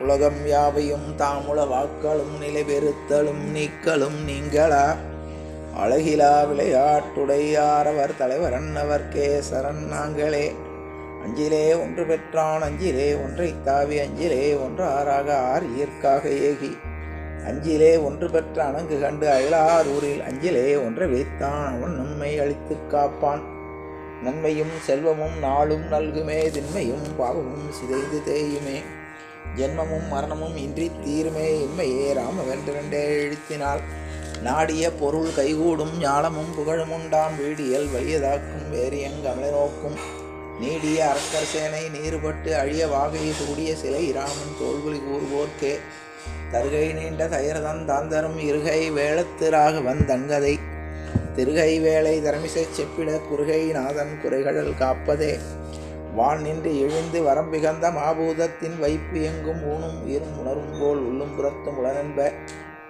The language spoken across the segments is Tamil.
உலகம் யாவையும் தாமுல வாக்களும் நிலைபெறுத்தலும் நீக்கலும் நீங்களா? அழகிலா விளையாட்டுடையாரவர் தலைவர் அன்னவர் கேசரன் நாங்களே. அஞ்சிலே ஒன்று பெற்றான் அஞ்சிலே ஒன்றை தாவி அஞ்சிலே ஒன்று ஆறாக ஆர் இயற்காக ஏகி. அஞ்சிலே ஒன்று பெற்ற அணங்கு கண்டு அயலாரூரில் அஞ்சிலே ஒன்றை வைத்தான் அவன் நம்மை அழித்து காப்பான். நன்மையும் செல்வமும் நாளும் நல்குமே திண்மையும் பாவமும் சிதைந்து தேயுமே. ஜென்மமும் மரணமும் இன்றி தீருமே இன்மையே ராமவென்றிரண்டே எழுத்தினால் நாடிய பொருள் கைகூடும் ஞானமும் புகழும் உண்டாம் வீடியல் வலியதாக்கும் வேரியங்கமலை நோக்கும். நீடிய அரக்கர் சேனை நீறுபட்டு அழிய வாகையை சூடிய சிலை ராமன் தோல்வழி கூறுவோர்க்கே. தருகை நீண்ட தயரதன் தாந்தரும் இருகை வேளத்திராக வந்தங்கதை திருகை வேலை தரமிசை செப்பிட குறுகை நாதன் குறைகடல் காப்பதே. வான் நின்று எழுந்து வரம்பிகந்த மாபூதத்தின் வைப்பு எங்கும் ஊனும் உயிரும் உணரும் போல் உள்ளும் புறத்தும் உடனென்ப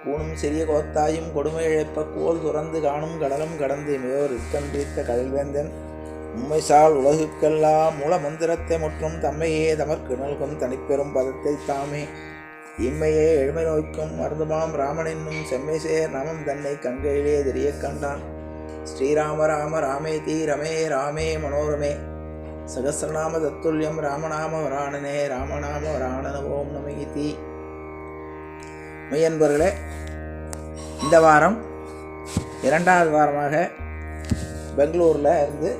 கூணும் சிறிய கோத்தாயும் கொடுமை இழைப்ப கோல் துறந்து காணும் கடலும் கடந்து மியோர் இக்கண்டித்த கடல்வேந்தன் உண்மைசால் உலகுக்கெல்லாம் மூல மந்திரத்தை முற்றும் தம்மையே தமக்கு நல்கும் தனிப்பெரும் பதத்தை தாமே. இம்மையே எழுமை நோய்க்கும் மருந்துமாம் ராமனென்னும் செம்மைசேர் நமம் தன்னை கண்களிலே தெரிய கண்டான். ஸ்ரீராம ராம ராமேதி ரமே ராமே மனோரமே. சகசிரநாம தத்துல்யம் ராமநாம வராணனே ராமநாம வராணன ஓம் நமகிதி மையன்பர்களே இந்த வாரம் இரண்டாவது வாரமாக பெங்களூரில் இருந்து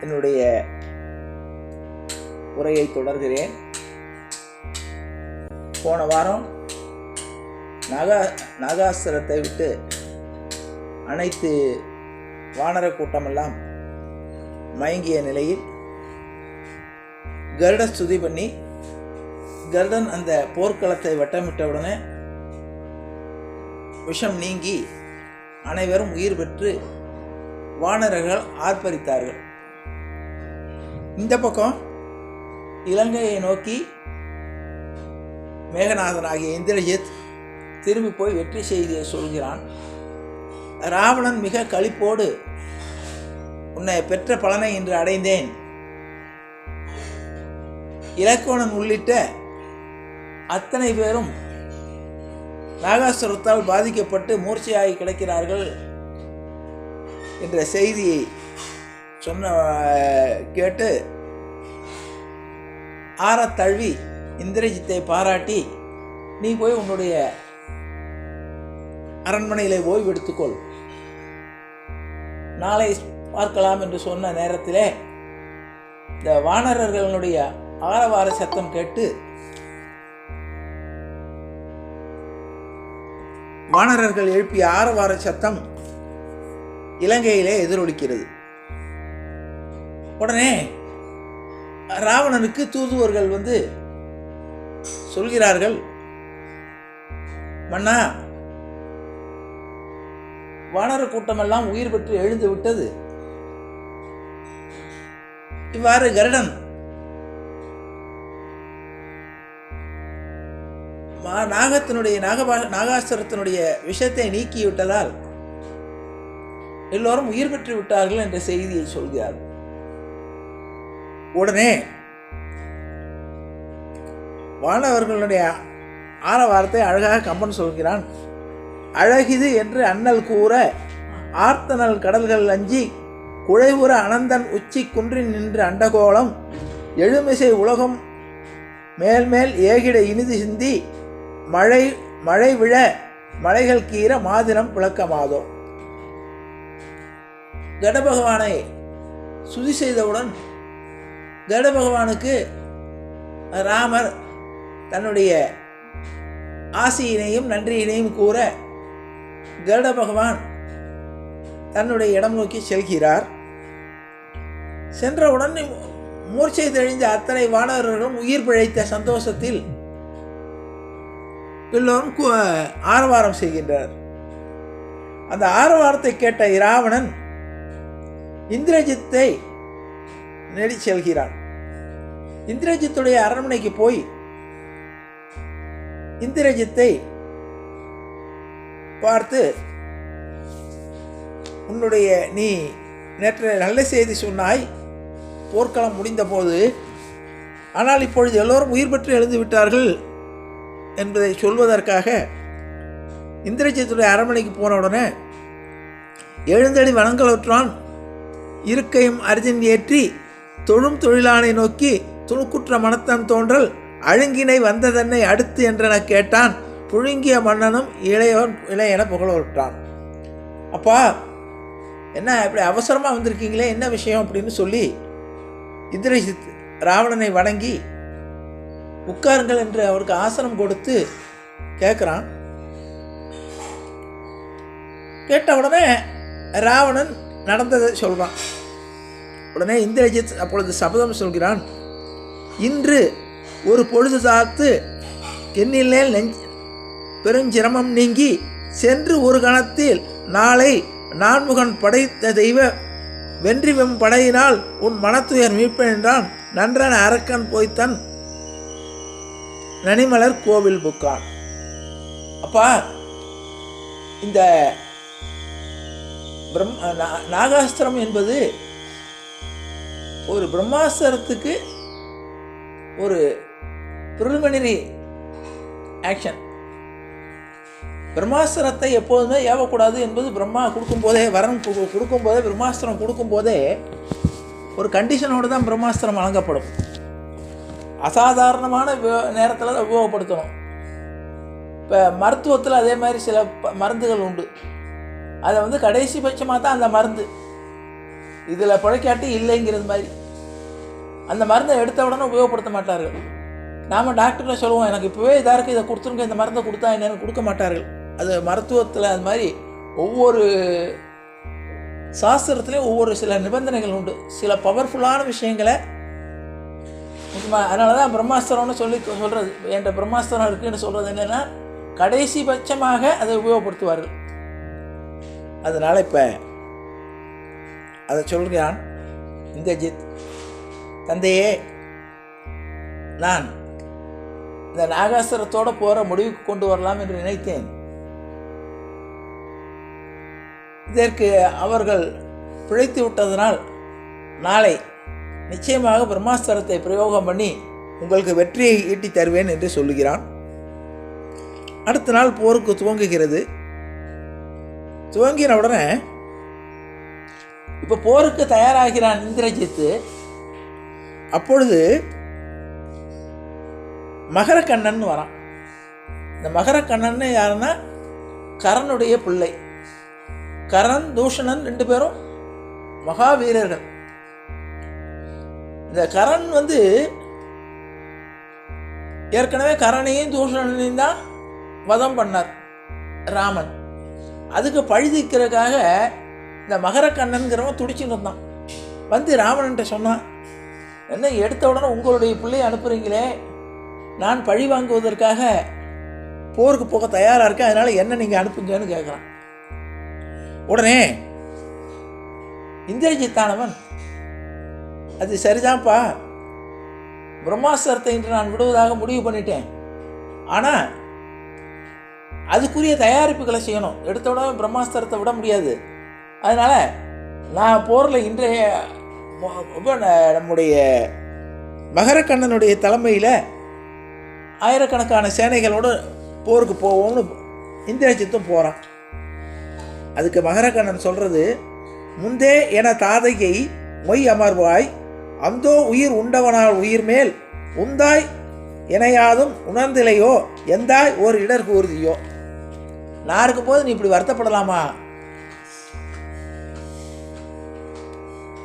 என்னுடைய உரையை தொடர்கிறேன். போன வாரம் நாகா நாகாசுரத்தை விட்டு அனைத்து வானர கூட்டமெல்லாம் மயங்கிய நிலையில் கருட ஸ்துதி பண்ணி கருடன் அந்த போர்க்களத்தை வட்டமிட்டவுடனே விஷம் நீங்கி அனைவரும் உயிர் பெற்று வானரர்கள் ஆர்ப்பரித்தார்கள். இந்த பக்கம் இலங்கையை நோக்கி மேகநாதனாகிய இந்திரஜித் திரும்பி போய் வெற்றி செய்தியை சொல்கிறான். ராவணன் மிக களிப்போடு உன்னை பெற்ற பலனை இன்று அடைந்தேன். இலக்கோணன் உள்ளிட்ட அத்தனை பேரும் நாகாசுரத்தால் பாதிக்கப்பட்டு மூர்ச்சையாகி கிடக்கிறார்கள் என்ற செய்தியை சொன்ன கேட்டு ஆற தழுவி இந்திரஜித்தை பாராட்டி நீ போய் உன்னுடைய அரண்மனையில் ஓய்வு எடுத்துக்கொள் நாளை பார்க்கலாம் என்று சொன்ன நேரத்திலே இந்த வானரர்களுடைய ஆரவார சத்தம் கேட்டு வானரர்கள் எழுப்பிய ஆரவார சத்தம் இலங்கையிலே எதிரொலிக்கிறது. உடனே ராவணனுக்கு தூதுவர்கள் வந்து சொல்கிறார்கள் மன்னா வானர கூட்டமெல்லாம் உயிர் பெற்று எழுந்து விட்டது. இவ்வாறு கருடன் நாகத்தினுடைய நாகபா நாகாசுரத்தினுடைய விஷத்தை நீக்கிவிட்டதால் எல்லோரும் உயிர் பெற்று விட்டார்கள் என்ற செய்தியை சொல்கிறார். உடனே வானவர்களுடைய ஆரவாரத்தை அழகாக கம்பன் சொல்கிறான். அழகிது என்று அண்ணல் கூற ஆர்த்தனல் கடல்கள் அஞ்சி குழைவுற அனந்தன் உச்சி குன்றி நின்று அண்டகோளம் எழுமிசை உலகம் மேல்மேல் ஏகிட இனிது சிந்தி மழை மழை விழ மலைகள் கீற மாதினம் விளக்கமாதோ. கடபகவானை சுதி செய்தவுடன் கடபகவானுக்கு ராமர் தன்னுடைய ஆசையினையும் நன்றியினையும் கூற கருட பகவான் தன்னுடைய இடம் நோக்கி செல்கிறார். சென்றவுடன் மூர்ச்சை தெளிந்த அத்தனை வானவர்களும் உயிர் பிழைத்த சந்தோஷத்தில் எல்லோரும் ஆரவாரம் செய்கின்றனர். அந்த ஆரவாரத்தை கேட்ட இராவணன் இந்திரஜித்தை நெடி செல்கிறான். இந்திரஜித்துடைய அரண்மனைக்கு போய் இந்திரஜித்தை பார்த்து உன்னுடைய நீ நேற்று நல்ல செய்தி சொன்னாய் போர்க்களம் முடிந்தபோது ஆனால் இப்பொழுது எல்லோரும் உயிர் பெற்று எழுந்து விட்டார்கள் என்பதை சொல்வதற்காக இந்திரஜித்துடைய அரண்மனைக்கு போன உடனே எழுந்தடி வணங்கலுற்றான் இருக்கையும் அர்ஜுன் ஏற்றி தொழும் தொழிலானை நோக்கி துணுக்குற்ற மனத்தன் தோன்றல் அழுங்கினை வந்ததன்னை அடுத்து என்றென கேட்டான். புழுங்கிய மன்னனும் இளையவன் இளையன புகழவிட்டான் அப்பா என்ன இப்படி அவசரமாக வந்திருக்கீங்களே? என்ன விஷயம்? அப்படின்னு சொல்லி இந்திரஜித் ராவணனை வணங்கி உட்காருங்கள் என்று அவருக்கு ஆசனம் கொடுத்து கேட்குறான். கேட்ட உடனே ராவணன் நடந்ததை சொல்கிறான். உடனே இந்திரஜித் அப்பொழுது சபதம் சொல்கிறான் இன்று ஒரு பொழுது தாத்து என்னில் நெஞ்ச பெருஞ்சிரமம் நீங்கி சென்று ஒரு கணத்தில் நாளை நான்முகன் படைத்த தெய்வ வென்றி வெம் படையினால் உன் மனத்துயர் மீட்பேன் என்றான். நன்றன அரக்கன் போய்த்தன் நனிமலர் கோவில் புக்கான். அப்பா இந்த பிரம் நாகாஸ்திரம் என்பது ஒரு பிரம்மாஸ்திரத்துக்கு ஒரு பிரிலிமினரி ஆக்ஷன் பிரம்மாஸ்திரத்தை எப்போதுமே ஏவக்கூடாது என்பது பிரம்மா கொடுக்கும்போதே வரம் கு- கொடுக்கும்போதே பிரம்மாஸ்திரம் கொடுக்கும்போதே ஒரு கண்டிஷனோடு தான் பிரம்மாஸ்திரம் வழங்கப்படும். அசாதாரணமான நேரத்தில் அதை உபயோகப்படுத்தணும். இப்போ மருத்துவத்தில் அதே மாதிரி சில ப- மருந்துகள் உண்டு. அதை வந்து கடைசி பட்சமாக தான் அந்த மருந்து. இதில் பிழைக்காட்டி இல்லைங்கிறது மாதிரி. அந்த மருந்தை எடுத்த உடனே உபயோகப்படுத்த மாட்டார்கள். நாம் டாக்டர்கிட்ட சொல்லுவோம் எனக்கு இப்போவே இதாக இருக்குது இதை கொடுத்துருங்க இந்த மருந்தை கொடுத்தா என்னென்னு கொடுக்க மாட்டார்கள். அது மருத்துவத்தில் அது மாதிரி ஒவ்வொரு சாஸ்திரத்துலேயும் ஒவ்வொரு சில நிபந்தனைகள் உண்டு. சில பவர்ஃபுல்லான விஷயங்களை அதனால தான் பிரம்மாஸ்திரம்னு சொல்லி சொல்கிறது என்கிட்ட பிரம்மாஸ்திரம் இருக்குதுன்னு சொல்கிறது என்னென்னா கடைசி பட்சமாக அதை உபயோகப்படுத்துவார்கள். அதனால் இப்போ அதை சொல்கிறான் இந்திரஜித் தந்தையே நான் இந்த நாகாசுரத்தோடு போகிற முடிவுக்கு கொண்டு வரலாம் என்று நினைத்தேன். இதற்கு அவர்கள் பிழைத்து விட்டதனால் நாளை நிச்சயமாக பிரம்மாஸ்திரத்தை பிரயோகம் பண்ணி உங்களுக்கு வெற்றியை ஈட்டி தருவேன் என்று சொல்லுகிறான். அடுத்த நாள் போருக்கு துவங்குகிறது. துவங்கின உடனே இப்போ போருக்கு தயாராகிறான் இந்திரஜித்து அப்பொழுது மகரக்கண்ணன் வரான். இந்த மகரக்கண்ணன் யாருன்னா கரனுடைய பிள்ளை. கரண் தூஷணன் ரெண்டு பேரும் மகாவீரர்கள். இந்த கரண் வந்து ஏற்கனவே கரணையும் தூஷணனையும் தான் வதம் பண்ணார் ராமன். அதுக்கு பழுதிக்கிறதுக்காக இந்த மகரக்கண்ணன்கிறவன் துடிச்சுன்னு இருந்தான். வந்து ராவணன்ட்ட சொன்னான் என்ன எடுத்த உடனே உங்களுடைய பிள்ளையை அனுப்புகிறீங்களே நான் பழி வாங்குவதற்காக போருக்கு போக தயாராக இருக்கேன் அதனால் என்ன நீங்கள் அனுப்புங்கன்னு கேட்குறான் உடனே இந்திரஜித்தானவன் அது சரிதான்ப்பா. பிரம்மாஸ்திரத்தை இன்று நான் விடுவதாக முடிவு பண்ணிட்டேன். ஆனால் அதுக்குரிய தயாரிப்புகளை செய்யணும். எடுத்த உடனே பிரம்மாஸ்திரத்தை விட முடியாது. அதனால் நான் போரில் இன்றைய நம்முடைய மகரக்கண்ணனுடைய தலைமையில் ஆயிரக்கணக்கான சேனைகளோடு போருக்கு போவோம்னு இந்திரஜித்தும் போகிறான் அதுக்கு மகரகண்ணன் சொல்கிறது முந்தே என தாதையை மொய் அமர்வாய் அந்தோ உயிர் உண்டவனால் உயிர் மேல் உந்தாய் இணையாதும் உணர்ந்திலையோ எந்தாய் ஒரு இடர் கூறுதியோ. நான் இருக்கும் போது நீ இப்படி வருத்தப்படலாமா?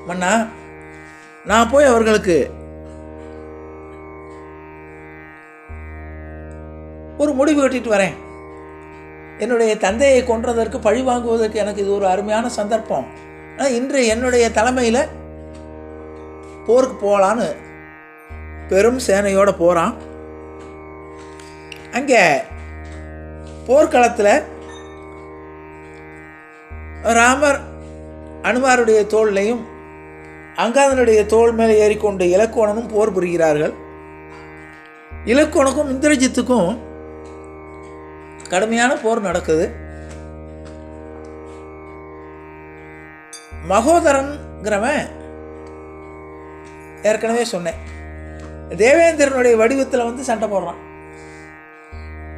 மன்னா நான் போய் அவர்களுக்கு ஒரு முடிவு கட்டிட்டு வரேன். என்னுடைய தந்தையை கொன்றதற்கு பழி வாங்குவதற்கு எனக்கு இது ஒரு அருமையான சந்தர்ப்பம். ஆனால் இன்று என்னுடைய தலைமையில் போருக்கு போகலான்னு பெரும் சேனையோடு போகிறான் அங்கே போர்க்களத்தில் ராமர் அனுமாருடைய தோள்லையும் அங்காதனுடைய தோல் மேலே ஏறிக்கொண்டு இலக்கோணனும் போர் புரிகிறார்கள். இலக்கோணக்கும் இந்திரஜித்துக்கும் கடுமையான போர் நடக்குது. மகோதரன்கிறவன் ஏற்கனவே சொன்னேன். தேவேந்திரனுடைய வடிவத்தில் வந்து சண்டை போடுறான்.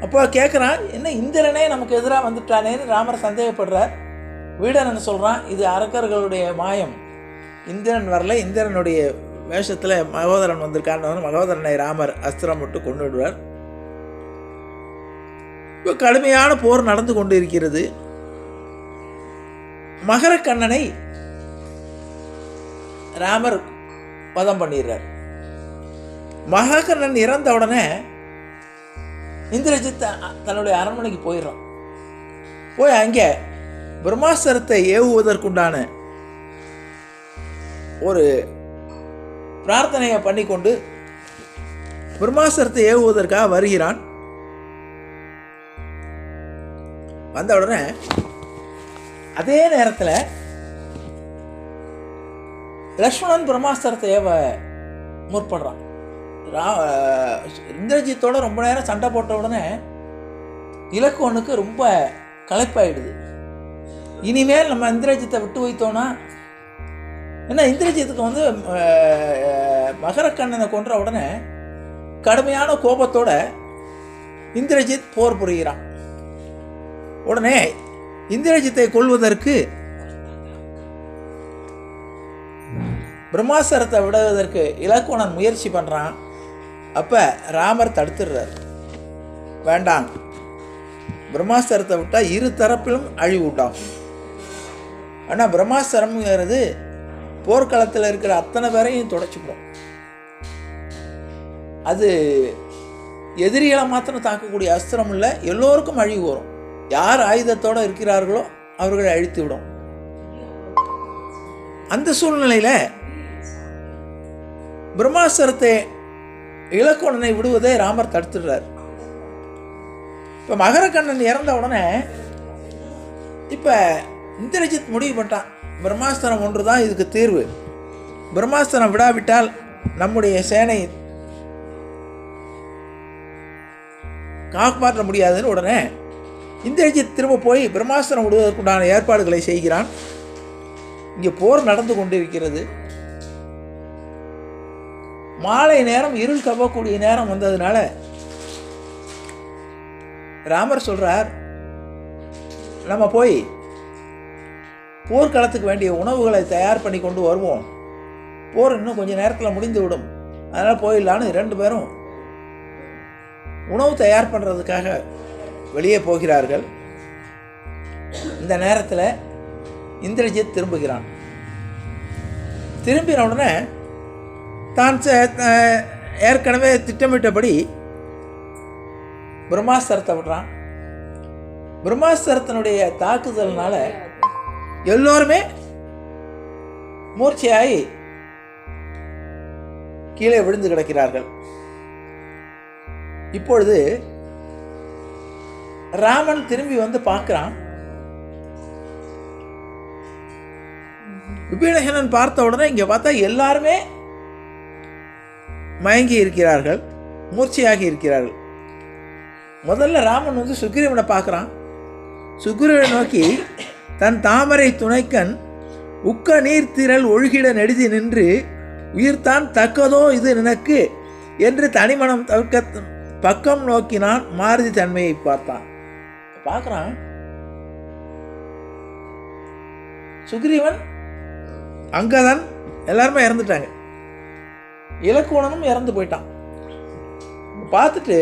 அப்போ கேட்குறான் என்ன இந்திரனே நமக்கு எதிராக வந்துட்டானேன்னு ராமர் சந்தேகப்படுறார். வீடன் சொல்கிறான் இது அரக்கர்களுடைய மாயம். இந்திரன் வரல இந்திரனுடைய வேஷத்தில் மகோதரன் வந்திருக்கான்னு மகோதரனை ராமர் அஸ்திரம் விட்டு கொண்டு விடுவார் இப்போ கடுமையான போர் நடந்து கொண்டு இருக்கிறது மகரக்கண்ணனை ராமர் வதம் பண்ணிடுறார். மகாகண்ணன் இறந்த உடனே இந்திரஜித் தன்னுடைய அரண்மனைக்கு போயிடுறான். போய் அங்கே பிரம்மாஸ்திரத்தை ஏவுவதற்குண்டான ஒரு பிரார்த்தனையை பண்ணிக்கொண்டு பிரம்மாஸ்திரத்தை ஏவுவதற்காக வருகிறான். வந்த உடனே அதே நேரத்தில் லக்ஷ்மணன் பிரம்மாஸ்திரத்தை ஏவ முற்படுறான். ரா இந்திரஜித்தோட ரொம்ப நேரம் சண்டை போட்ட உடனே இலக்குவனுக்கு ரொம்ப களைப்பாயிடுது. இனிமேல் நம்ம இந்திரஜித்தை விட்டு வைத்தோன்னா ஏன்னா இந்திரஜித்துக்கு வந்து மகரக்கண்ணனை கொன்ற உடனே கடுமையான கோபத்தோட இந்திரஜித் போர் புரிகிறான். உடனே இந்திரஜித்தை கொள்வதற்கு பிரம்மாசரத்தை விடுவதற்கு இலக்குவனன் முயற்சி பண்ணுறான் அப்போ ராமர் தடுத்துடுறார். வேண்டாம். பிரம்மாஸ்திரத்தை விட்டால் இரு தரப்பிலும் அழிவு உண்டாகும். ஆனால் பிரம்மாஸ்திரம்ங்கிறது போர்க்களத்தில் இருக்கிற அத்தனை பேரையும் தொடச்சிப்போம் அது எதிரிகளை மாத்திரம் தாக்கக்கூடிய அஸ்திரம் இல்லை எல்லோருக்கும் அழிவு வரும். யார் ஆயுதத்தோடு இருக்கிறார்களோ அவர்களை அழித்து விடும் அந்த சூழ்நிலையில் பிரம்மாஸ்திரத்தை இலக்கணனை விடுவதை ராமர் தடுத்துடுறார். இப்போ மகரக்கண்ணன் இறந்த உடனே இப்போ இந்திரஜித் முடிவு பண்ணிட்டான். பிரம்மாஸ்திரம் ஒன்று தான் இதுக்கு தீர்வு. பிரம்மாஸ்திரம் விடாவிட்டால் நம்முடைய சேனை காப்பாற்ற முடியாதுன்னு உடனே இந்திரஜித் திரும்ப போய் பிரம்மாஸ்திரம் விடுவதற்குண்டான ஏற்பாடுகளை செய்கிறான். இங்கே போர் நடந்து கொண்டிருக்கிறது. மாலை நேரம் இருள் கவ்வக்கூடிய நேரம் வந்ததுனால ராமர் சொல்கிறார் நம்ம போய் போர்க்களத்துக்கு வேண்டிய உணவுகளை தயார் பண்ணி கொண்டு வருவோம். போர் இன்னும் கொஞ்சம் நேரத்தில் முடிந்து விடும் அதனால் போயிடலான்னு ரெண்டு பேரும் உணவு தயார் பண்ணுறதுக்காக வெளியே போகிறார்கள். இந்த நேரத்தில் இந்திரஜித் திரும்புகிறான். திரும்பின உடனே தான் ச- ஏற்கனவே திட்டமிட்டபடி பிரம்மாஸ்திரத்தை விடுறான். பிரம்மாஸ்திரத்தினுடைய தாக்குதல்னால எல்லோருமே மூர்ச்சையாகி கீழே விழுந்து கிடக்கிறார்கள். இப்பொழுது ராமன் திரும்பி வந்து பார்க்குறான். விபீடகனன் பார்த்த உடனே இங்கே பார்த்தா எல்லாருமே மயங்கி இருக்கிறார்கள் மூர்ச்சையாகி இருக்கிறார்கள். முதல்ல ராமன் வந்து சுக்ரீவனை பார்க்குறான். சுக்ரீவனை நோக்கி தன் தாமரை துணைக்கன் உக்க நீர் ஒழுகிட நெடுதி நின்று உயிர்தான் தக்கதோ இது நினக்கு? என்று தனிமனம் தவிர்க்க பக்கம் நோக்கினான் மாருதி தன்மையை பார்த்தான். பார்க்குறான். சுக்ரீவன் அங்கதான் எல்லாருமே இறந்துட்டாங்க. இலக்குவனனும் இறந்து போயிட்டான். பார்த்துட்டு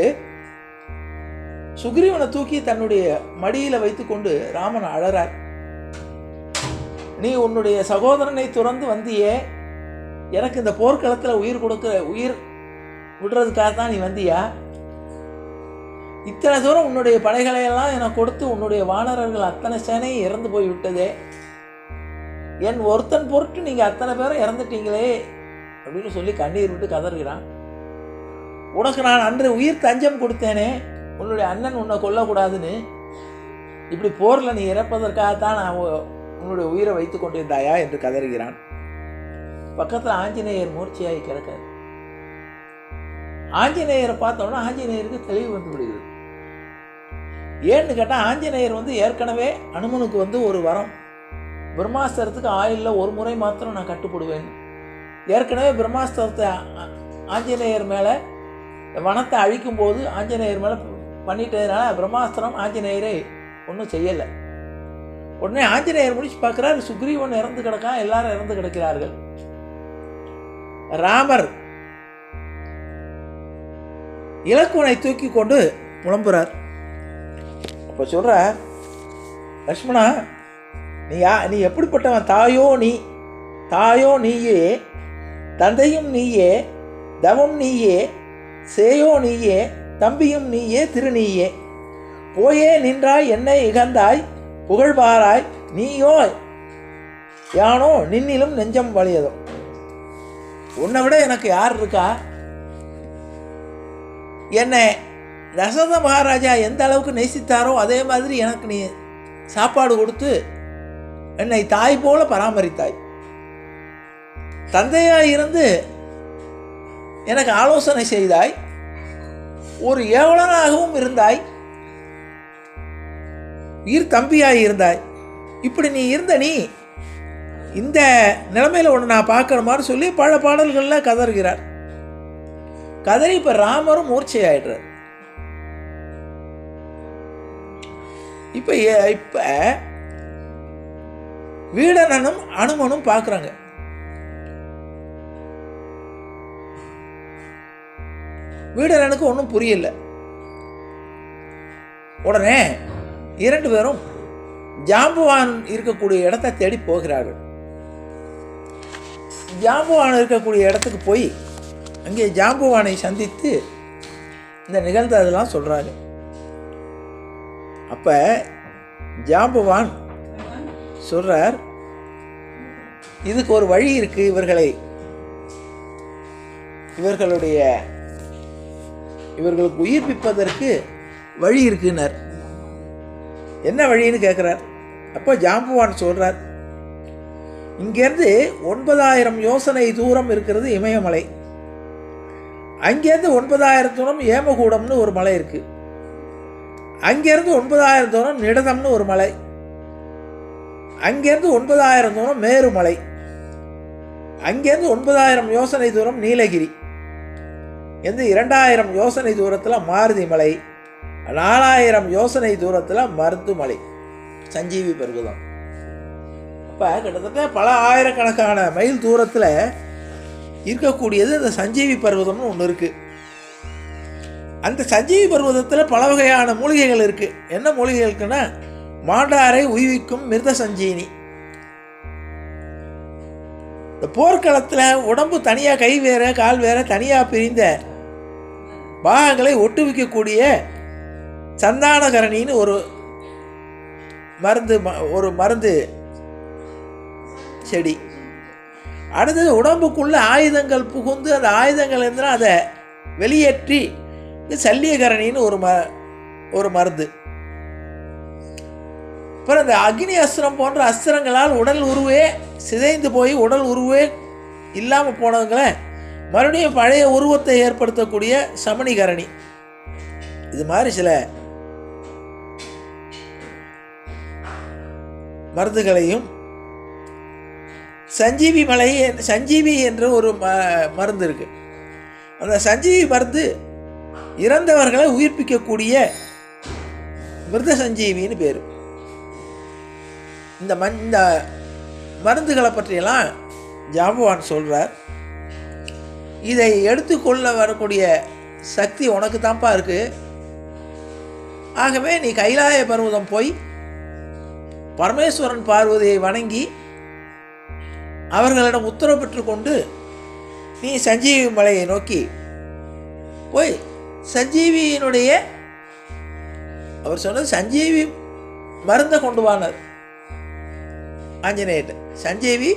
சுக்ரீவனை தூக்கி தன்னுடைய மடியில் வைத்துக்கொண்டு ராமன் அழறார். நீ உன்னுடைய சகோதரனை துறந்து வந்தியே. எனக்கு இந்த போர்க்களத்தில் உயிர் கொடுக்க உயிர் விடுறதுக்காக தான் நீ வந்தியா? இத்தனை தூரம் உன்னுடைய படைகளை எல்லாம் எனக்கு கொடுத்து உன்னுடைய வானரர்கள் அத்தனை சேனையும் இறந்து போய் விட்டதே என் ஒருத்தன் பொருட்டு நீங்கள் அத்தனை பேரும் இறந்துட்டீங்களே அப்படின்னு சொல்லி கண்ணீர் விட்டு கதறுகிறான். உனக்கு நான் அன்று உயிர் தஞ்சம் கொடுத்தேனே உன்னுடைய அண்ணன் உன்னை கொல்லக்கூடாதுன்னு. இப்படி போரில் நீ இறப்பதற்காகத்தான் நான் உன்னுடைய உயிரை வைத்து கொண்டிருந்தாயா என்று கதறுகிறான். பக்கத்தில் ஆஞ்சநேயர் மூர்ச்சியாகி கிடக்கார். ஆஞ்சநேயரை பார்த்தோன்னா ஆஞ்சநேயருக்கு தெளிவு வந்து விடுகிறது. ஏன்னு கேட்டால் ஆஞ்சநேயர் வந்து ஏற்கனவே அனுமனுக்கு வந்து ஒரு வரம். பிரம்மாஸ்திரத்துக்கு ஆயிலில் ஒரு முறை மாத்திரம் நான் கட்டுப்படுவேன். ஏற்கனவே பிரம்மாஸ்திரத்தை ஆஞ்சநேயர் மேலே வனத்தை அழிக்கும் போது ஆஞ்சநேயர் மேலே பண்ணிட்டதுனால பிரம்மாஸ்திரம் ஆஞ்சநேயரை ஒன்றும் செய்யலை. உடனே ஆஞ்சநேயர் முடிச்சு பார்க்குறாரு சுக்ரீவன் இறந்து கிடக்கான் எல்லாரும் இறந்து கிடக்கிறார்கள். ராமர் இலக்குவனை தூக்கி கொண்டு புலம்புறார். இப்போ சொல்கிற லக்ஷ்மணா நீ யா நீ எப்படிப்பட்டவன்? தாயோ நீ தாயோ நீயே தந்தையும் நீயே தவம் நீயே சேயோ நீயே தம்பியும் நீயே திருநீயே போயே நின்றாய் என்னை இகந்தாய் புகழ்பாராய் நீயோ யானோ நின்னிலும் நெஞ்சம் வலியதோ உன்னை விட எனக்கு யார் இருக்கா? என்னை தசரத மகாராஜா எந்த அளவுக்கு நேசித்தாரோ அதே மாதிரி எனக்கு நீ சாப்பாடு கொடுத்து என்னை தாய் போல பராமரித்தாய். தந்தையாக இருந்து எனக்கு ஆலோசனை செய்தாய். ஒரு ஏவலனாகவும் இருந்தாய். உயிர் தம்பியாக இருந்தாய். இப்படி நீ இருந்த நீ இந்த நிலைமையில் ஒன்று நான் பார்க்குற மாதிரி சொல்லி பல பாடல்களில் கதறுகிறார். கதறி இப்போ ராமரும் மூர்ச்சையாயிடுறார். இப்போ இப்போ வீடனனும் அனுமனும் பார்க்குறாங்க வீடனனுக்கு ஒன்றும் புரியல. உடனே இரண்டு பேரும் ஜாம்புவான் இருக்கக்கூடிய இடத்தை தேடி போகிறார்கள். ஜாம்புவான் இருக்கக்கூடிய இடத்துக்கு போய் அங்கே ஜாம்புவானை சந்தித்து இந்த நிகழ்ந்ததெல்லாம் சொல்கிறாங்க அப்போ ஜாம்புவான் சொல்கிறார் இதுக்கு ஒரு வழி இருக்குது இவர்களை. இவர்களுடைய இவர்களுக்கு உயிர்ப்பிப்பதற்கு வழி இருக்குனர் என்ன வழின்னு கேட்குறார் அப்போ ஜாம்புவான் சொல்கிறார் இங்கேருந்து ஒன்பதாயிரம் யோசனை தூரம் இருக்கிறது இமயமலை. அங்கேருந்து ஒன்பதாயிரம் தூரம் ஏமகூடம்னு ஒரு மலை இருக்குது அங்கேருந்து ஒன்பதாயிரம் தூரம் நிடதம்னு ஒரு மலை. அங்கேருந்து ஒன்பதாயிரம் தூரம் மேருமலை அங்கேருந்து ஒன்பதாயிரம் யோசனை தூரம் நீலகிரி. இருந்து இரண்டாயிரம் யோசனை தூரத்தில் மாருதி மலை. நாலாயிரம் யோசனை தூரத்தில் மருத்துவமலை சஞ்சீவி பர்வதம் அப்போ கிட்டத்தட்ட பல ஆயிரக்கணக்கான மைல் தூரத்தில் இருக்கக்கூடியது இந்த சஞ்சீவி பர்வதம்னு ஒன்று இருக்குது அந்த சஞ்சீவி பர்வதத்தில் பல வகையான மூலிகைகள் இருக்குது என்ன மூலிகைகள் இருக்குன்னா மாண்டாரை உய்விக்கும் மிருத சஞ்சீனி இந்த போர்க்களத்தில் உடம்பு தனியாக கை வேற கால் வேற தனியாக பிரிந்த பாகங்களை ஒட்டுவிக்கக்கூடிய சந்தானகரணின்னு ஒரு மருந்து ம- ஒரு மருந்து செடி. அடுத்தது உடம்புக்குள்ளே ஆயுதங்கள் புகுந்து அந்த ஆயுதங்கள் இருந்தால் அதை வெளியேற்றி சல்லியகரணின்னு ஒரு ம ஒரு மருந்து. அப்புறம் இந்த அக்னி அஸ்திரம் போன்ற அஸ்திரங்களால் உடல் உருவே சிதைந்து போய் உடல் உருவே இல்லாமல் போனவங்கள மறுபடியும் பழைய உருவத்தை ஏற்படுத்தக்கூடிய சமணிகரணி. இது மாதிரி சில மருந்துகளையும் சஞ்சீவி மலை சஞ்சீவி என்ற ஒரு ம மருந்து இருக்கு. அந்த சஞ்சீவி மருந்து இறந்தவர்களை உயிர்ப்பிக்கக்கூடிய மிருத சஞ்சீவின்னு பேர். இந்த மண் இந்த மருந்துகளை பற்றியெல்லாம் ஜாபவான் சொல்கிறார் இதை எடுத்துக்கொள்ள வரக்கூடிய சக்தி உனக்கு தான்ப்பா இருக்குது ஆகவே நீ கைலாய பர்வதம் போய் பரமேஸ்வரன் பார்வதியை வணங்கி அவர்களிடம் உத்தரவு பெற்றுக்கொண்டு நீ சஞ்சீவி மலையை நோக்கி போய் சஞ்சீவியினுடைய அவர் சொன்னது சஞ்சீவி மருந்தை கொண்டு வானார். ஆஞ்சநேயர் சஞ்சீவி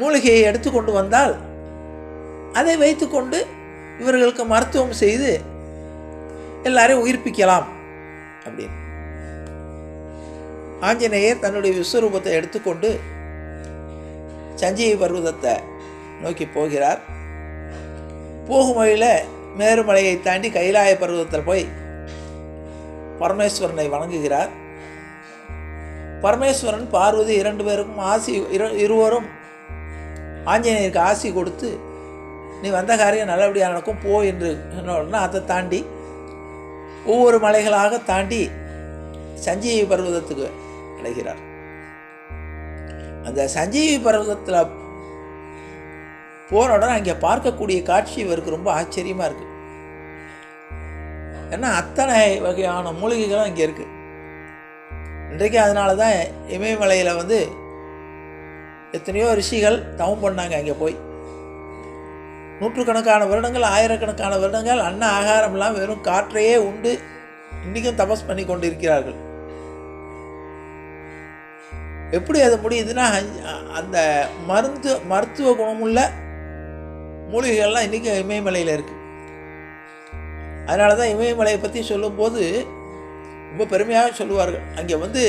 மூலிகையை எடுத்து கொண்டு வந்தால் அதை வைத்துக்கொண்டு இவர்களுக்கு மருத்துவம் செய்து எல்லாரையும் உயிர்ப்பிக்கலாம் அப்படின்னு. ஆஞ்சநேயர் தன்னுடைய விஸ்வரூபத்தை எடுத்துக்கொண்டு சஞ்சீவி பர்வதத்தை நோக்கி போகிறார். போகும் வழியில் மேருமலையை தாண்டி கைலாய பருவத்தில் போய் பரமேஸ்வரனை வணங்குகிறார். பரமேஸ்வரன் பார்வதி இரண்டு பேருக்கும் ஆசி இரு இருவரும் ஆஞ்சநேயருக்கு ஆசி கொடுத்து நீ வந்த காரியம் நல்லபடியாக நடக்கும் போ என்று சொன்ன அதை தாண்டி ஒவ்வொரு மலைகளாக தாண்டி சஞ்சீவி பர்வதத்துக்கு அடைகிறார். அந்த சஞ்சீவி பர்வதத்தில் போன உடனே அங்கே பார்க்கக்கூடிய காட்சி இவருக்கு ரொம்ப ஆச்சரியமாக இருக்குது ஏன்னா அத்தனை வகையான மூலிகைகளும் அங்கே இருக்குது இன்றைக்கு அதனால தான் இமயமலையில் வந்து எத்தனையோ ரிஷிகள் தவம் பண்ணாங்க அங்கே போய். நூற்றுக்கணக்கான வருடங்கள் ஆயிரக்கணக்கான வருடங்கள் அன்ன ஆகாரம்லாம் வெறும் காற்றையே உண்டு இன்றைக்கும் தபஸ் பண்ணி கொண்டு இருக்கிறார்கள் எப்படி அது முடியுதுன்னா அந்த மருந்து மருத்துவ குணமுள்ள மூலிகைகள்லாம் இன்றைக்கி இமயமலையில் இருக்குது அதனால தான் இமயமலையை பற்றி சொல்லும்போது ரொம்ப பெருமையாக சொல்லுவார்கள். அங்கே வந்து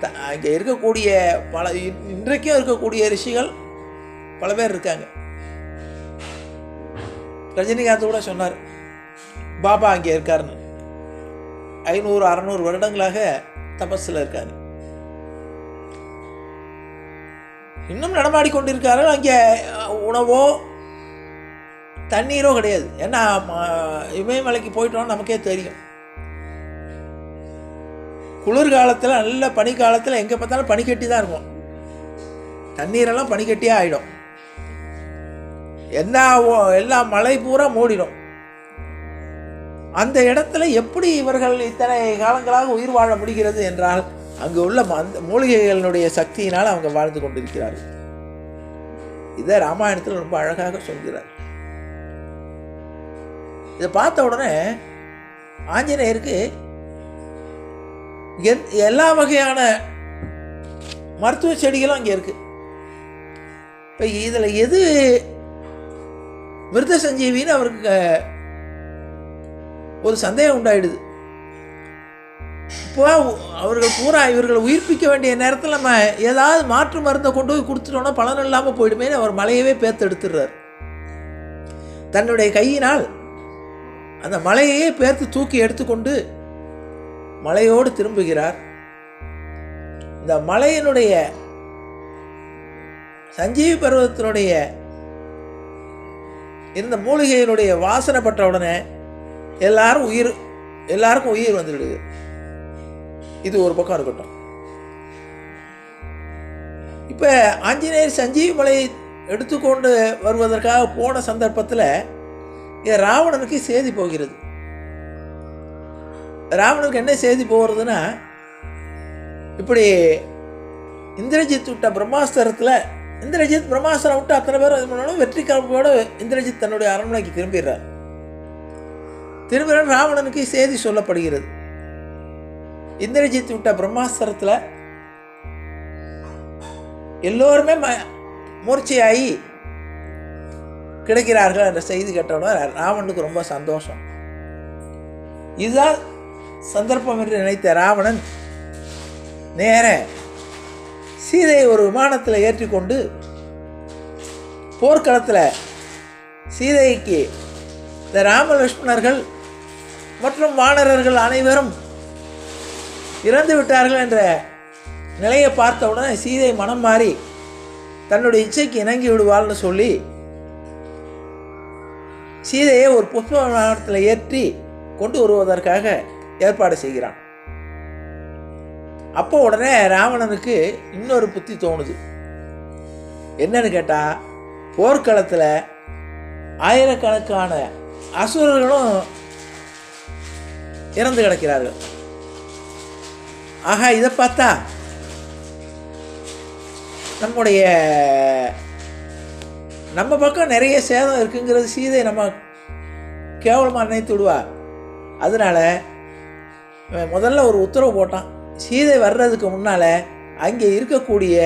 த- அங்கே இருக்கக்கூடிய பல இன்- இன்றைக்கும் இருக்கக்கூடிய ரிஷிகள் பல பேர் இருக்காங்க. ரஜினிகாந்த் கூட சொன்னார் பாபா அங்கே இருக்காருன்னு. ஐநூறு அறநூறு வருடங்களாக தபஸில் இருக்காங்க இன்னும் நடமாடி கொண்டிருக்கார்கள் அங்கே உணவோ தண்ணீரோ கிடையாது. ஏன்னா இமயமலைக்கு போயிட்டோம்னு நமக்கே தெரியும். குளிர்காலத்தில் நல்ல பனிக்காலத்தில் எங்கே பார்த்தாலும் பனிக்கட்டி தான் இருக்கும். தண்ணீரெல்லாம் பனிக்கட்டியே ஆகிடும் எல்லா ஓ- எல்லா மலை பூரா மூடிடும். அந்த இடத்துல எப்படி இவர்கள் இத்தனை காலங்களாக உயிர் வாழ முடிகிறது என்றால் அங்கு உள்ள அந்த மூலிகைகளினுடைய சக்தியினால் அவங்க வாழ்ந்து கொண்டிருக்கிறார்கள். இதை ராமாயணத்தில் ரொம்ப அழகாக சொல்கிறார். இதை பார்த்த உடனே ஆஞ்சநேயருக்கு எத்- எல்லா வகையான மருத்துவ செடிகளும் அங்கே இருக்குது இப்போ இதில் எது விருத்த சஞ்சீவின்னு அவருக்கு ஒரு சந்தேகம் உண்டாயிடுது. இப்போ அவர்கள் பூரா இவர்களை உயிர்ப்பிக்க வேண்டிய நேரத்தில் நம்ம ஏதாவது மாற்று மருந்தை கொண்டு போய் கொடுத்துட்டோம்னா பலன் இல்லாமல் போயிடுமே அவர் மலையவே பேர்த்து எடுத்துடுறார். தன்னுடைய கையினால் அந்த மலையையே பேர்த்து தூக்கி எடுத்துக்கொண்டு மலையோடு திரும்புகிறார். இந்த மலையினுடைய சஞ்சீவி பர்வதத்தினுடைய இருந்த மூலிகையினுடைய வாசனை பட்ட உடனே எல்லாரும் உயிர் எல்லாருக்கும் உயிர் வந்துடுது. இது ஒரு பக்கம் இருக்கட்டும். இப்போ ஆஞ்சநேயர் சஞ்சீவி மலையை எடுத்துக்கொண்டு வருவதற்காக போன சந்தர்ப்பத்தில் இது ராவணனுக்கு செய்தி போகிறது. ராவணனுக்கு என்ன செய்தி போகிறதுனா இப்படி இந்திரஜித் விட்ட பிரம்மாஸ்திரத்தில் இந்திரஜித் பிரம்மாஸ்திரம் விட்டு அத்தனை பேரும் இது பண்ணாலும் வெற்றி கிளம்போடு இந்திரஜித் தன்னுடைய அரண்மனைக்கு திரும்பிடுறார். திரும்பிற ராவணனுக்கு செய்தி சொல்லப்படுகிறது. இந்திரஜித் விட்ட பிரம்மாஸ்திரத்தில் எல்லோருமே ம மூர்ச்சையாகி கிடைக்கிறார்கள் என்ற செய்தி கேட்டவுடனே ராவணனுக்கு ரொம்ப சந்தோஷம். இதுதான் சந்தர்ப்பம் என்று நினைத்த ராவணன் நேர சீதையை ஒரு விமானத்தில் ஏற்றிக்கொண்டு போர்க்களத்தில் சீதைக்கு இந்த ராம லட்சுமணர்கள் மற்றும் வானரர்கள் அனைவரும் இறந்து விட்டார்கள் என்ற நிலையை பார்த்த உடனே சீதை மனம் மாறி தன்னுடைய இச்சைக்கு இணங்கி விடுவாள்னு சொல்லி சீதையை ஒரு புஷ்ப விமானத்தில் ஏற்றி கொண்டு வருவதற்காக ஏற்பாடு செய்கிறான். அப்போ உடனே ராவணனுக்கு இன்னொரு புத்தி தோணுது. என்னன்னு கேட்டால் போர்க்களத்தில் ஆயிரக்கணக்கான அசுரர்களும் இறந்து கிடக்கிறார்கள். ஆஹா இதை பார்த்தா. நம்முடைய நம்ம பக்கம் நிறைய சேதம் இருக்குங்கிறது சீதை நம்ம கேவலமாக நினைத்து விடுவா. அதனால் முதல்ல ஒரு உத்தரவு போட்டான். சீதை வர்றதுக்கு முன்னால் அங்கே இருக்கக்கூடிய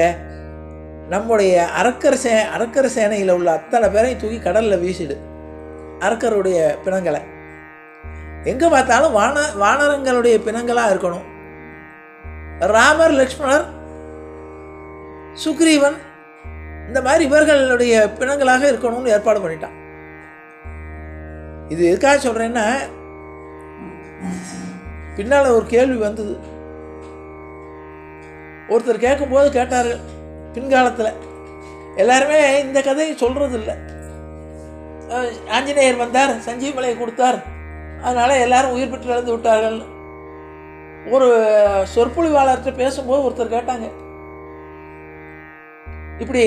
நம்முடைய அரக்கர் சே அரக்கர் சேனையில் உள்ள அத்தனை பேரையும் தூக்கி கடலில் வீசிடு. அரக்கருடைய பிணங்களை. எங்கே பார்த்தாலும் வான வானரங்களுடைய பிணங்களாக இருக்கணும். ராமர் லக்ஷ்மணர் சுக்ரீவன் இந்த மாதிரி இவர்களுடைய பிணங்களாக இருக்கணும்னு ஏற்பாடு பண்ணிட்டான். இது எதுக்காக சொல்கிறேன்னா பின்னால் ஒரு கேள்வி வந்தது. ஒருத்தர் கேட்கும்போது கேட்டார்கள் பின்காலத்தில். எல்லாருமே இந்த கதையை சொல்கிறது இல்லை ஆஞ்சநேயர் வந்தார் சஞ்சீவ் மலையை கொடுத்தார். அதனால் எல்லாரும் உயிர் பெற்று இழந்து விட்டார்கள். ஒரு சொற்பொழிவாளர்கிட்ட பேசும்போது ஒருத்தர் கேட்டாங்க. இப்படி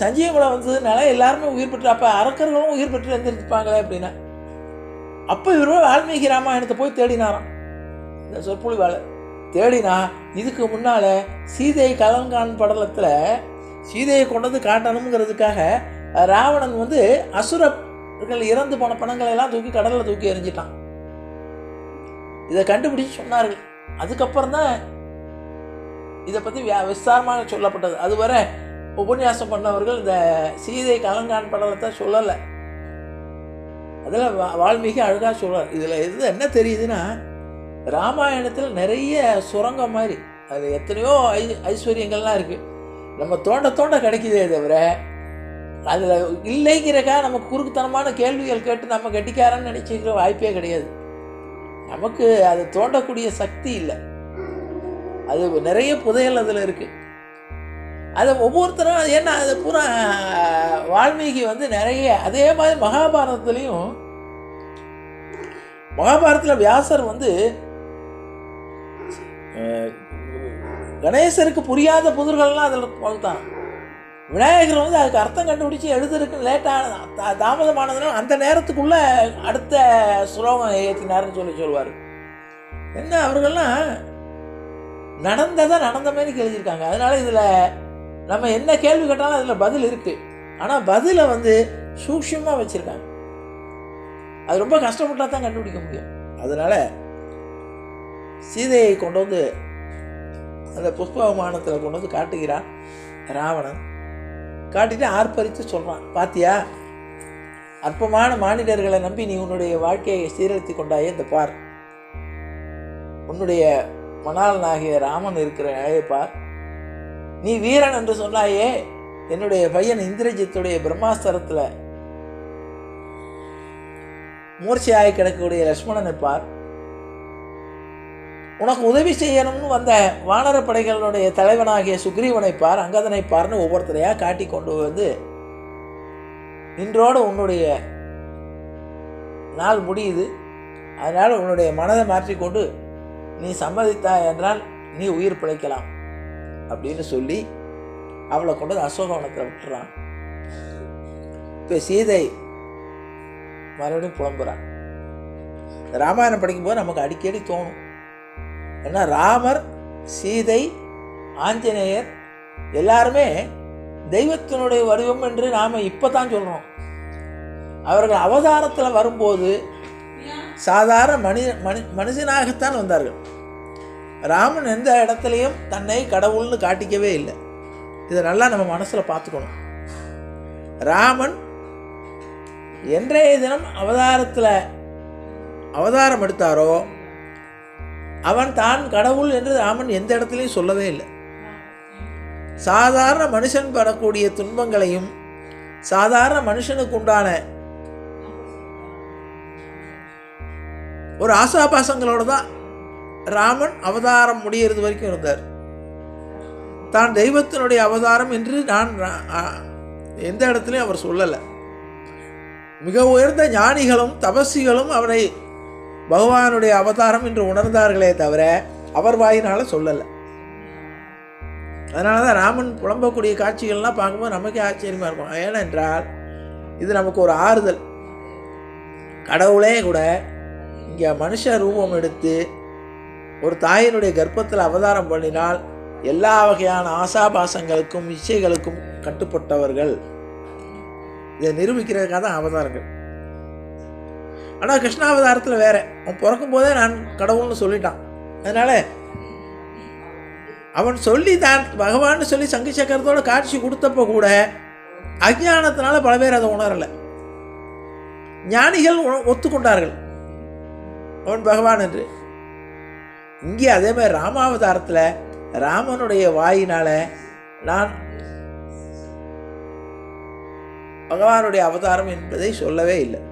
சஞ்சீவமலை வந்ததுனால எல்லாருமே உயிர் பெற்று அப்போ அரக்கர்களும் உயிர் பெற்று எழுந்திருப்பாங்களே அப்படின்னா அப்போ இவரும் வால்மீகி ராமாயணத்தை போய் தேடினாராம். இந்த சொற்பொழிவாளர் தேடினா இதுக்கு முன்னால் சீதை கலங்கான் படலத்தில் சீதையை கொண்டு வந்து காட்டணுங்கிறதுக்காக ராவணன் வந்து அசுரர்கள் இறந்து போன பணங்களை எல்லாம் தூக்கி கடலில் தூக்கி எறிஞ்சிட்டான். இதை கண்டுபிடிச்சு சொன்னார்கள். அதுக்கப்புறம் தான் இதை பற்றி விஸ்தாரமாக சொல்லப்பட்டது. அதுவரை உபன்யாசம் பண்ணவர்கள் இந்த சீதை கலங்கான் படலத்தை சொல்லலை. அதில் வா வால்மீகி அழகாக சொல்கிறார் இதில் இது என்ன தெரியுதுன்னா ராமாயணத்தில் நிறைய சுரங்கம் மாதிரி அது எத்தனையோ ஐ ஐஸ்வர்யங்கள்லாம் இருக்குது நம்ம தோண்ட தோண்ட கிடைக்குதே தவிர அதில் இல்லைங்கிறக்கா நம்ம குறுக்குத்தனமான கேள்விகள் கேட்டு நம்ம கெட்டிக்காரன்னு நினச்சிக்கிற வாய்ப்பே கிடையாது. நமக்கு அது தோண்டக்கூடிய சக்தி இல்லை. அது நிறைய புதையல் அதில் இருக்குது அதை ஒவ்வொருத்தரும் ஏன்னா அது பூரா வால்மீகி வந்து நிறைய அதே மாதிரி மகாபாரதத்துலேயும் மகாபாரதத்தில் வியாசர் வந்து கணேசருக்கு புரியாத புதிர்கள்லாம் அதில் வளர்த்தான் விநாயகர் வந்து அதுக்கு அர்த்தம் கண்டுபிடிச்சி எழுதுறதுக்கு லேட்டான தாமதமானதுனால அந்த நேரத்துக்குள்ளே அடுத்த ஸ்லோகம் ஏற்றினாருன்னு சொல்லி சொல்லுவார். என்ன அவர்கள்லாம் நடந்ததை நடந்த மாதிரி எழுதியிருக்காங்க. அதனால் இதில் நம்ம என்ன கேள்வி கேட்டாலும் அதில் பதில் இருக்குது ஆனால் பதிலை வந்து சூக்ஷமாக வச்சுருக்காங்க. அது ரொம்ப கஷ்டப்பட்டால் தான் கண்டுபிடிக்க முடியும். அதனால் சீதையை கொண்டு வந்து அந்த புஷ்ப விமானத்தில் கொண்டு வந்து காட்டுகிறான் ராவணன். காட்டிட்டு ஆர்ப்பரித்து சொல்கிறான் பாத்தியா? அற்பமான மானிடர்களை நம்பி நீ உன்னுடைய வாழ்க்கையை சீரழித்து கொண்டாயே இந்த பார். உன்னுடைய மணாளனாகிய ராமன் இருக்கிற நிலையை பார். நீ வீரன் என்று சொன்னாயே என்னுடைய பையன் இந்திரஜித்துடைய பிரம்மாஸ்திரத்தில் மூர்ச்சையாய் கிடக்கக்கூடிய லக்ஷ்மணனை பார். உனக்கு உதவி செய்யணும்னு வந்த வானரப்படைகளுடைய தலைவனாகிய சுக்ரீவனை பார் அங்கதனை பார்னு ஒவ்வொருத்தரையாக காட்டி கொண்டு வந்து இன்றோடு உன்னுடைய நாள் முடியுது. அதனால் உன்னுடைய மனதை மாற்றிக்கொண்டு நீ சம்மதித்தாய் என்றால் நீ உயிர் பிழைக்கலாம். அப்படின்னு சொல்லி அவளை கொண்டு வந்து அசோகவனத்தில் விட்டுறான். இப்போ சீதை மறுபடியும் புலம்புறான். ராமாயணம் படிக்கும்போது நமக்கு அடிக்கடி தோணும். ஏன்னா ராமர் சீதை ஆஞ்சநேயர் எல்லாருமே தெய்வத்தினுடைய வடிவம் என்று நாம் இப்போ தான் சொல்கிறோம் அவர்கள் அவதாரத்தில் வரும்போது சாதாரண மனி மனி மனுஷனாகத்தான் வந்தார்கள். ராமன் எந்த இடத்துலையும் தன்னை கடவுள்னு காட்டிக்கவே இல்லை. இதை நல்லா நம்ம மனசில் பார்த்துக்கணும். ராமன் என்றைய தினம் அவதாரத்தில் அவதாரம் எடுத்தாரோ அவன் தான் கடவுள் என்று ராமன் எந்த இடத்துலையும் சொல்லவே இல்லை. சாதாரண மனுஷன் படக்கூடிய துன்பங்களையும் சாதாரண மனுஷனுக்கு உண்டான ஒரு ஆசாபாசங்களோடு தான் ராமன் அவதாரம் முடியறது வரைக்கும் இருந்தார். தான் தெய்வத்தினுடைய அவதாரம் என்று நான் ரா- எந்த இடத்துலையும் அவர் சொல்லலை. மிக உயர்ந்த ஞானிகளும் தபசிகளும் அவரை பகவானுடைய அவதாரம் என்று உணர்ந்தார்களே தவிர அவர் வாயினால் சொல்லலை. அதனால தான் ராமன் புலம்பக்கூடிய காட்சிகள்லாம் பார்க்கும்போது நமக்கே ஆச்சரியமாக இருக்கும். ஏனென்றால் இது நமக்கு ஒரு ஆறுதல். கடவுளே கூட இங்கே மனுஷ ரூபம் எடுத்து ஒரு தாயினுடைய கர்ப்பத்தில் அவதாரம் பண்ணினால் எல்லா வகையான ஆசாபாசங்களுக்கும் இச்சைகளுக்கும் கட்டுப்பட்டவர்கள். இதை நிரூபிக்கிறதுக்காக தான் அவதாரங்கள். ஆனால் கிருஷ்ணாவதாரத்தில் வேற. அவன் பிறக்கும் போதே நான் கடவுள்னு சொல்லிட்டான். அதனால அவன் சொல்லி தான் பகவான்னு சொல்லி சங்கு சக்கரத்தோட காட்சி கொடுத்தப்போ கூட அஜானத்தினால பல பேர் அதை உணரலை. ஞானிகள் ஒ- ஒத்துக்கொண்டார்கள். அவன் பகவான் என்று. இங்கே அதே மாதிரி ராமாவதாரத்தில் ராமனுடைய வாயினால் நான் பகவானுடைய அவதாரம் என்பதை சொல்லவே இல்லை.